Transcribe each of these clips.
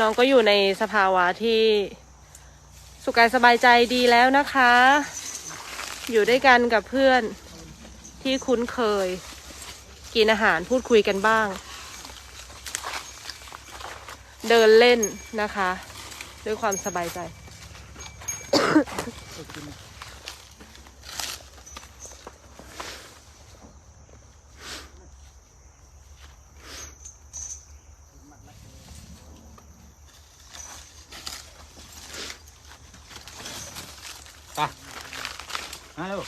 น้องก็อยู่ในสภาวะที่สุขกายสบายใจดีแล้วนะคะ อยู่ด้วยกันกับเพื่อนที่คุ้นเคย กินอาหารพูดคุยกันบ้าง เดินเล่นนะคะ ด้วยความสบายใจ ไปมาเร็ว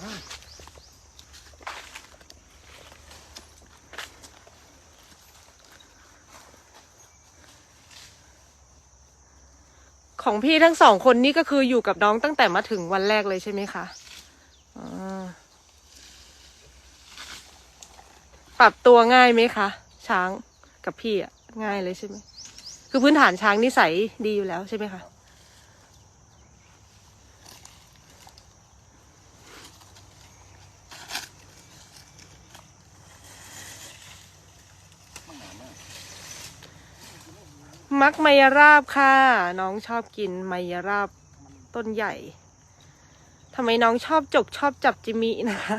มาของพี่ทั้งสองคนนี่ก็คืออยู่กับน้องตั้งแต่มาถึงวันแรกเลยใช่ไหมคะอ่าปรับตัวง่ายไหมคะ ช้างกับพี่อะง่ายเลยใช่ไหมคือพื้นฐานช้างนิสัยดีอยู่แล้วใช่ไหมคะ มักไมยราบค่ะ น้องชอบกินไมยราบต้นใหญ่ทำไมน้องชอบจกชอบจับจิมินะคะ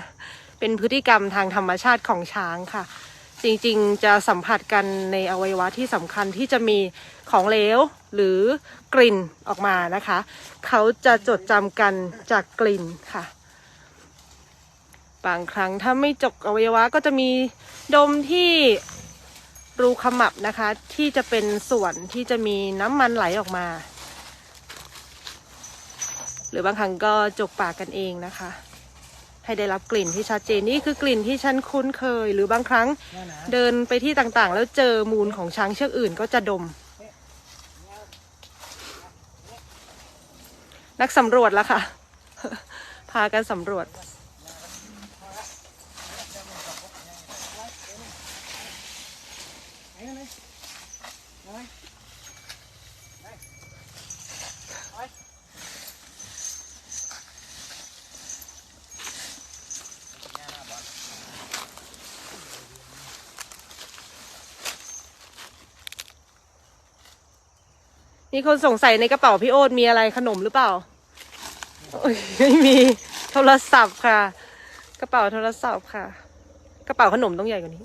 เป็นพฤติกรรมทางธรรมชาติของช้างค่ะ จริงๆจะสัมผัสกันในอวัยวะที่สำคัญที่จะมีของเหลวหรือกลิ่นออกมานะคะ เขาจะจดจำกันจากกลิ่นค่ะ บางครั้งถ้าไม่จกอวัยวะก็จะมีดมที่ รูขมับนะคะ ที่จะเป็นส่วนที่จะมีน้ำมันไหลออกมา หรือบางครั้งก็จกปากกันเองนะคะ ให้ได้รับกลิ่นที่ชัดเจนนี่คือกลิ่นที่ฉันคุ้นเคย หรือบางครั้งนั่นนะเดินไปที่ต่างๆ แล้วเจอมูลของช้างเชือกอื่นก็จะดม นักสำรวจแล้วค่ะ พากันสำรวจ มีคนสงสัยในกระเป๋าพี่โอ๊ตมีอะไรขนมหรือเปล่าไม่มีโทรศัพท์ค่ะ กระเป๋าโทรศัพท์ค่ะ กระเป๋าขนมต้องใหญ่กว่านี้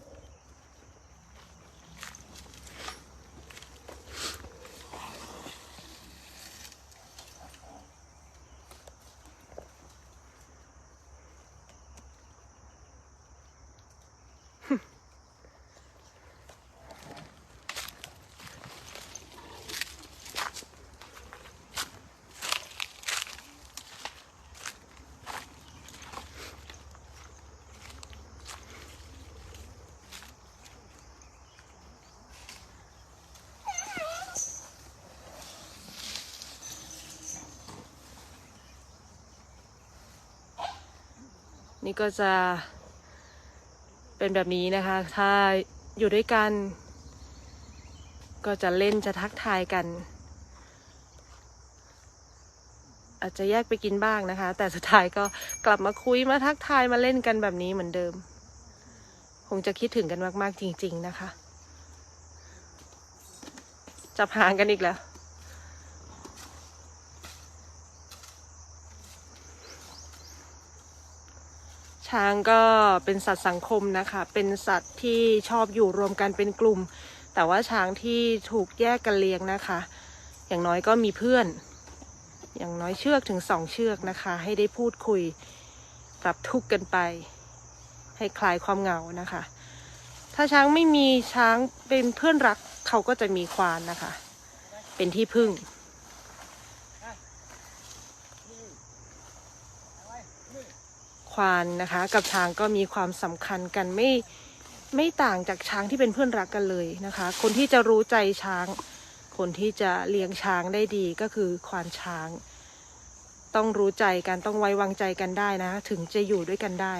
นี่ก็จะเป็นแบบนี้นะคะ ถ้าอยู่ด้วยกัน ก็จะเล่นจะทักทายกัน อาจจะแยกไปกินบ้างนะคะ แต่สุดท้ายก็กลับมาคุยมาทักทายมาเล่นกันแบบนี้เหมือนเดิม คงจะคิดถึงกันมาก ๆ จริง ๆ นะคะ จับหางกันอีกแล้ว ช้างก็เป็นสัตว์สังคมนะคะ เป็นสัตว์ที่ชอบอยู่รวมกันเป็นกลุ่ม แต่ว่าช้างที่ถูกแยกกันเลี้ยงนะคะ อย่างน้อยก็มีเพื่อน อย่างน้อยเชือกถึงสองเชือกนะคะ ให้ได้พูดคุยปรับทุกข์กันไป ให้คลายความเหงานะคะ ถ้าช้างไม่มีช้างเป็นเพื่อนรักเขาก็จะมีควานนะคะ เป็นที่พึ่ง ควานนะคะ กับช้างก็มีความสำคัญกันไม่ไม่ต่างจากช้างที่เป็นเพื่อนรักกันเลยนะคะ คนที่จะรู้ใจช้าง คนที่จะเลี้ยงช้างได้ดีก็คือควานช้าง ต้องรู้ใจกันต้องไว้วางใจกันได้นะ ถึงจะอยู่ด้วยกันได้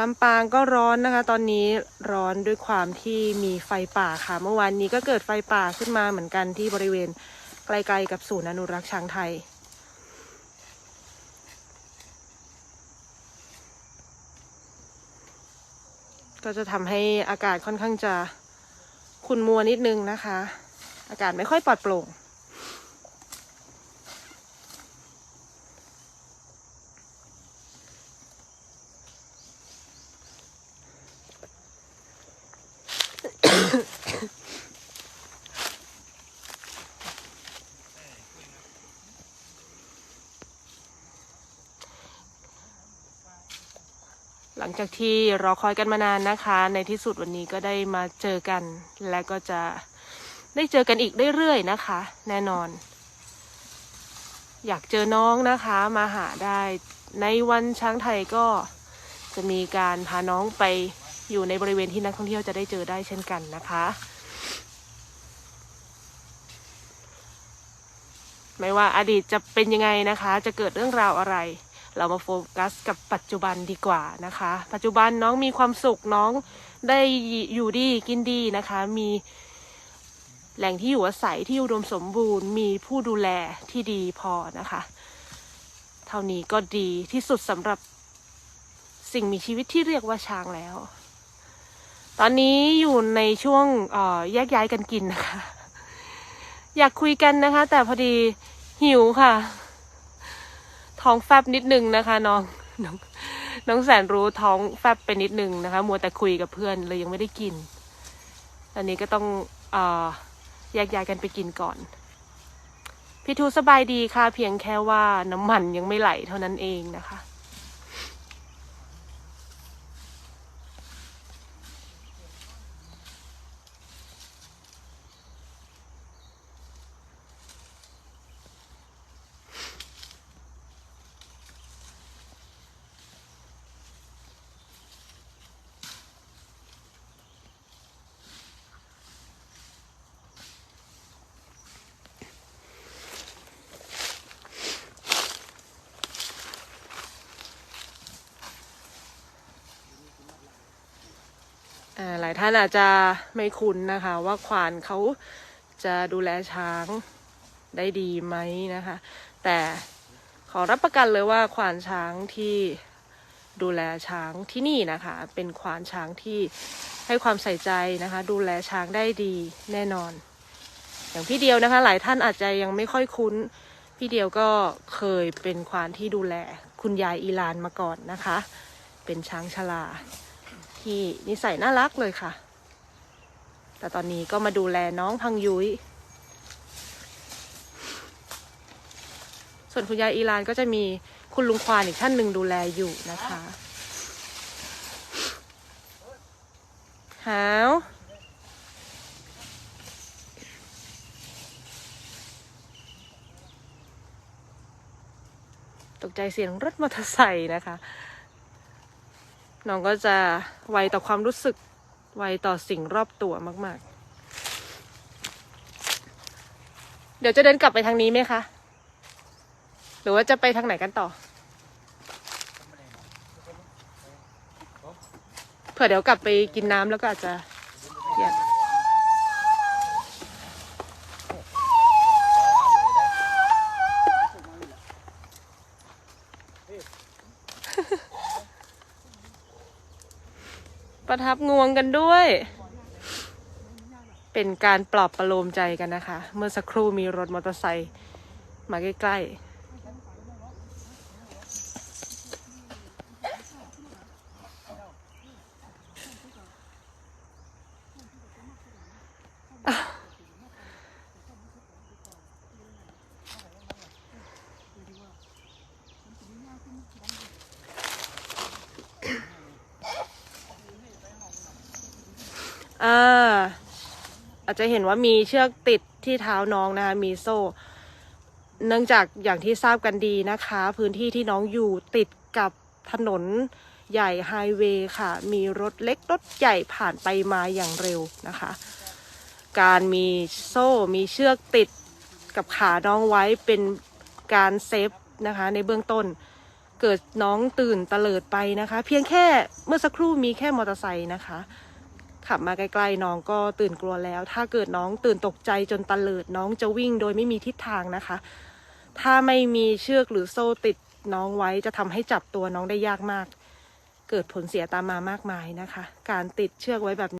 ลำปางก็ร้อนนะคะ ตอนนี้ร้อนด้วยความที่มีไฟป่าค่ะ เมื่อวานนี้ก็เกิดไฟป่าขึ้นมาเหมือนกันที่บริเวณ ไกลๆกับศูนย์อนุรักษ์ช้างไทย ก็จะทำให้อากาศค่อนข้างจะขุ่นมัวนิดนึงนะคะ อากาศไม่ค่อยปลอดโปร่ง งจากที่รอคอยกันมานานนะคะ ในที่สุดวันนี้ก็ได้มาเจอกัน และก็จะได้เจอกันอีกเรื่อยๆนะคะ แน่นอน อยากเจอน้องนะคะมาหาได้ในวันช้างไทยก็จะมีการพาน้องไปอยู่ในบริเวณที่นักท่องเที่ยวจะได้เจอได้เช่นกันนะคะ ไม่ว่าอดีตจะเป็นยังไงนะคะ จะเกิดเรื่องราวอะไร เรามาโฟกัสกับปัจจุบันดีกว่านะคะ ปัจจุบันน้องมีความสุขน้องได้อยู่ดีกินดีนะคะ มีแหล่งที่อยู่อาศัยที่อุดมสมบูรณ์ มีผู้ดูแลที่ดีพอนะคะ เท่านี้ก็ดีที่สุดสำหรับสิ่งมีชีวิตที่เรียกว่าช้างแล้ว ตอนนี้อยู่ในช่วงออแยกย้ายกันกินนะคะ อยากคุยกันนะคะ แต่พอดีหิวค่ะ ท้องแฟบนิดนึงนะคะน้องน้องน้องแสนรู้ท้องแฟบไปนิดนึงนะคะ มัวแต่คุยกับเพื่อนเลยยังไม่ได้กิน ตอนนี้ก็ต้องเออแยกย้ายกันไปกินก่อน พี่ทูสบายดีค่ะ เพียงแค่ว่าน้ำมันยังไม่ไหลเท่านั้นเองนะคะ หลายท่านอาจจะไม่คุ้นนะคะ ว่าควานเขาจะดูแลช้างได้ดีไหมนะคะ แต่ขอรับประกันเลยว่าควานช้างที่ดูแลช้างที่นี่นะคะ เป็นควานช้างที่ให้ความใส่ใจนะคะ ดูแลช้างได้ดีแน่นอน อย่างพี่เดียวนะคะ หลายท่านอาจจะยังไม่ค่อยคุ้น พี่เดียวก็เคยเป็นควานที่ดูแลคุณยายอีลานมาก่อนนะคะ เป็นช้างชรา ที่นิสัยน่ารักเลยค่ะ แต่ตอนนี้ก็มาดูแลน้องพังยุ้ย ส่วนคุณยายอีรานก็จะมีคุณลุงควานอีกท่านหนึ่งดูแลอยู่นะคะหาวตกใจเสียงรถมอเตอร์ไซค์นะคะ น้องก็จะไวต่อความรู้สึก ไวต่อสิ่งรอบตัวมาก ๆ เดี๋ยวจะเดินกลับไปทางนี้ไหมคะ หรือว่าจะไปทางไหนกันต่อ เผื่อเดี๋ยวกลับไปกินน้ำแล้วก็อาจจะเครีย ทับงวงกันด้วย เป็นการปลอบประโลมใจกันนะคะ เมื่อสักครู่มีรถมอเตอร์ไซค์มาใกล้ๆ อ่า อาจจะเห็นว่ามีเชือกติดที่เท้าน้องนะคะมีโซ่ เนื่องจากอย่างที่ทราบกันดีนะคะ พื้นที่ที่น้องอยู่ติดกับถนนใหญ่ไฮเวย์ค่ะ มีรถเล็กรถใหญ่ผ่านไปมาอย่างเร็วนะคะ การมีโซ่มีเชือกติดกับขาน้องไว้เป็นการเซฟนะคะในเบื้องต้นเกิดน้องตื่นตะเลิดไปนะคะ เพียงแค่เมื่อสักครู่มีแค่มอเตอร์ไซค์นะคะ ขับมาใกล้ๆน้องก็ตื่นกลัวแล้ว ถ้าเกิดน้องตื่นตกใจจนตะเลิดน้องจะวิ่งโดยไม่มีทิศทางนะคะ ถ้าไม่มีเชือกหรือโซ่ติดน้องไว้จะทำให้จับตัวน้องได้ยากมาก เกิดผลเสียตามมามากมายนะคะ การติดเชือกไว้แบบ